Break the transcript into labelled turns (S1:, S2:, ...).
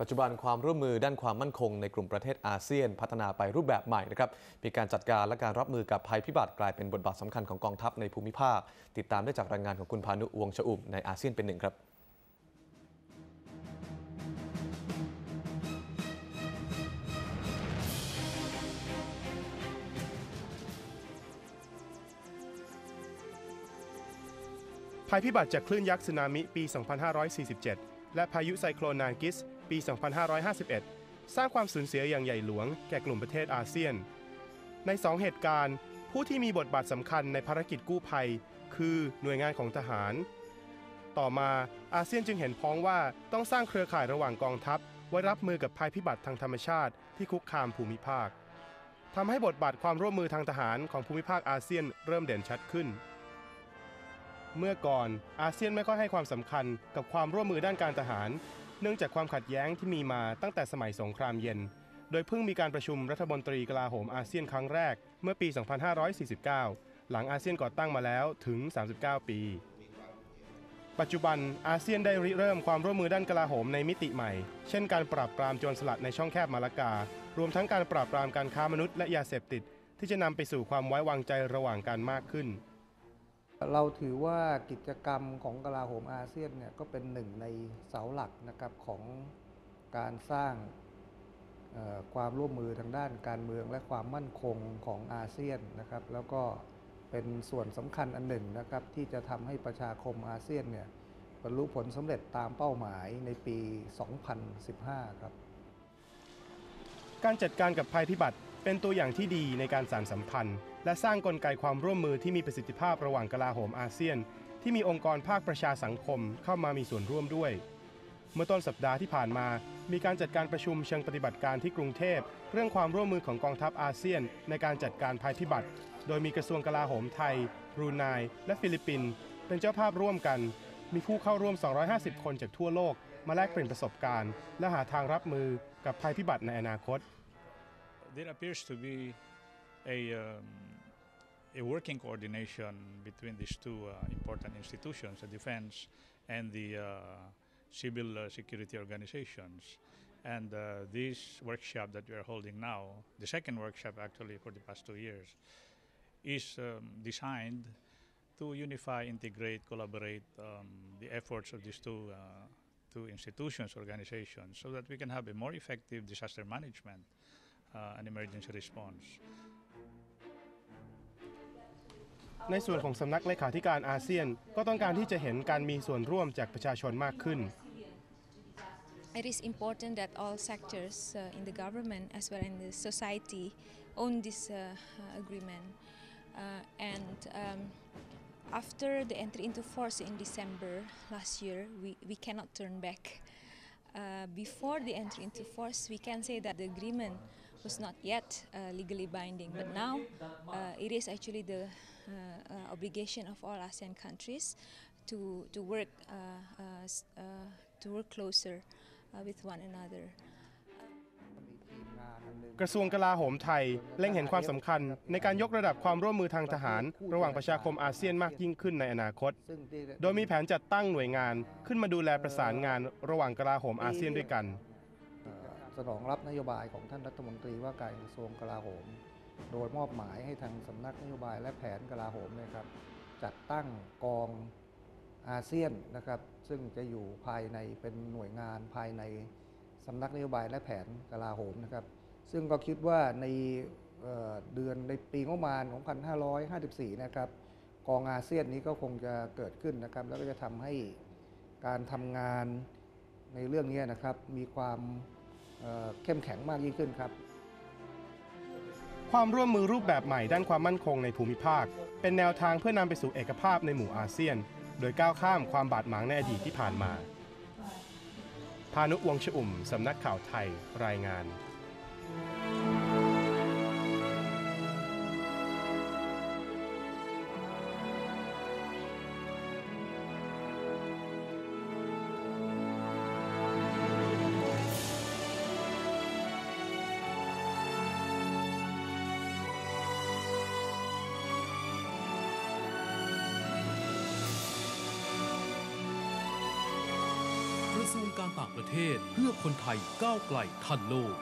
S1: ปัจจุบันความร่วมมือด้านความมั่นคงในกลุ่มประเทศอาเซียน พัฒนาไปรูปแบบใหม่นะครับ มีการจัดการและการรับมือกับภัยพิบัติกลายเป็นบทบาทสำคัญของกองทัพในภูมิภาค ติดตามได้จากรายงานของคุณพานุวงชอุ่มในอาเซียนเป็นหนึ่งครับ
S2: ภัยพิบัติจากคลื่นยักษ์สึนามิปี 2547 และพายุไซโคลนนางกิส ปี 2551 สร้างความสูญเสียอย่างใหญ่หลวงแก่กลุ่มประเทศอาเซียน ในสองเหตุการณ์ ผู้ที่มีบทบาทสำคัญในภารกิจกู้ภัย คือหน่วยงานของทหาร ต่อมาอาเซียนจึงเห็นพ้องว่าต้องสร้างเครือข่ายระหว่างกองทัพ ไว้รับมือกับภัยพิบัติทางธรรมชาติที่คุกคามภูมิภาคทำให้บทบาทความร่วมมือทางทหารของภูมิภาคอาเซียนเริ่มเด่นชัดขึ้นเมื่อก่อนอาเซียนไม่ค่อยให้ความสำคัญกับความร่วมมือด้านการทหาร เนื่องจากความขัดแย้งที่มีมาตั้งแต่สมัยสงครามเย็น โดยเพิ่งมีการประชุมรัฐมนตรีกลาโหมอาเซียนครั้งแรกเมื่อปี 2549 หลังอาเซียนก่อตั้งมาแล้วถึง 39 ปี ปัจจุบันอาเซียนได้ริเริ่มความร่วมมือด้านกลาโหมในมิติใหม่ เช่นการปราบปรามโจรสลัดในช่องแคบมาลากา รวมทั้งการปราบปรามการค้ามนุษย์และยาเสพติด ที่จะนำไปสู่ความไว้วางใจระหว่างกันมากขึ้น
S3: เราถือว่ากิจกรรมของกลาโหมอาเซียนเนี่ยก็เป็นหนึ่งในเสาหลักนะครับของการสร้างความร่วมมือทางด้านการเมืองและความมั่นคงของอาเซียนนะครับ แล้วก็เป็นส่วนสำคัญอันหนึ่งนะครับที่จะทำให้ประชาคมอาเซียนเนี่ยบรรลุผลสำเร็จตามเป้าหมายในปี 2015 ครับ
S2: การจัดการกับภัยพิบัติเป็นตัวอย่างที่ดีในการสานสัมพันธ์ และสร้างกลไกความร่วมมือที่มีประสิทธิภาพระหว่างกลาโหมอาเซียน ที่มีองค์กรภาคประชาสังคมเข้ามามีส่วนร่วมด้วย เมื่อต้นสัปดาห์ที่ผ่านมา มีการจัดการประชุมเชิงปฏิบัติการที่กรุงเทพ เรื่องความร่วมมือของกองทัพอาเซียน ในการจัดการภัยพิบัติ โดยมีกระทรวงกลาโหมไทยบรูไนและฟิลิปปินส์เป็นเจ้าภาพร่วมกัน มีผู้เข้าร่วม 250 คนจากทั่วโลก มาแลกเปลี่ยนประสบการณ์ และหาทางรับมือกับภัยพิบัติในอนาคต
S4: there appears to be a, um, a working coordination between these two uh, important institutions, the defense and the uh, civil security organizations. And uh, this workshop that we are holding now, the second workshop actually for the past two years, is um, designed to unify, integrate, collaborate um, the efforts of these two, uh, two institutions, organizations, so that we can have a more effective disaster management uh, and emergency response.
S2: ในส่วนของสำนักเลขาธิการอาเซียน ก็ต้องการที่จะเห็นการมีส่วนร่วมจากประชาชนมากขึ้น
S5: It is important that all sectors uh, in the government as well in the society own this uh, uh, agreement. Uh, and um, after the entry into force in December last year, we, we cannot turn back. Uh, before the entry into force, we can say that the agreement was not yet uh, legally binding, but now uh, it is actually the uh, uh, obligation of all ASEAN countries to to work uh, to work closer with one another.
S2: กระทรวงกลาโหมไทยเล็งเห็นความสำคัญ ในการยกระดับความร่วมมือทางทหาร ระหว่างประชาคมอาเซียนมากยิ่งขึ้นในอนาคต โดยมีแผนจัดตั้งหน่วยงานขึ้นมาดูแลประสานงานระหว่างกลาโหมอาเซียนด้วยกัน
S3: เอ่อสนองรับนโยบายของท่านรัฐมนตรีว่าการกระทรวงกลาโหม โดยมอบหมายให้ทางสำนักนโยบายและแผนกลาโหมนยครับจัดตั้งกองอาเซียนนะครับซึ่งจะอยู่ภายในเป็นหน่วยงานภายในสำนักนโยบายและแผนกลาโหมนะครับ ซึ่งก็คิดว่าในเเดือนในปีงบประมาณ2554 นะครับ กองอาเซียนนี้ก็คงจะเกิดขึ้นนะครับ แล้วก็จะทำให้การทำงานในเรื่องนี้นะครับ มีความเเข้มแข็งมากยิ่งขึ้นครับ
S2: ความร่วมมือรูปแบบใหม่ด้านความมั่นคงในภูมิภาค เป็นแนวทางเพื่อนำไปสู่เอกภาพในหมู่อาเซียน โดยก้าวข้ามความบาดหมางในอดีตที่ผ่านมา พานุวงศ์ชอุ่ม สำนักข่าวไทย รายงาน
S6: ประทรวงการต่างประเทศเพื่อคนไทยก้าวไกลทันโลก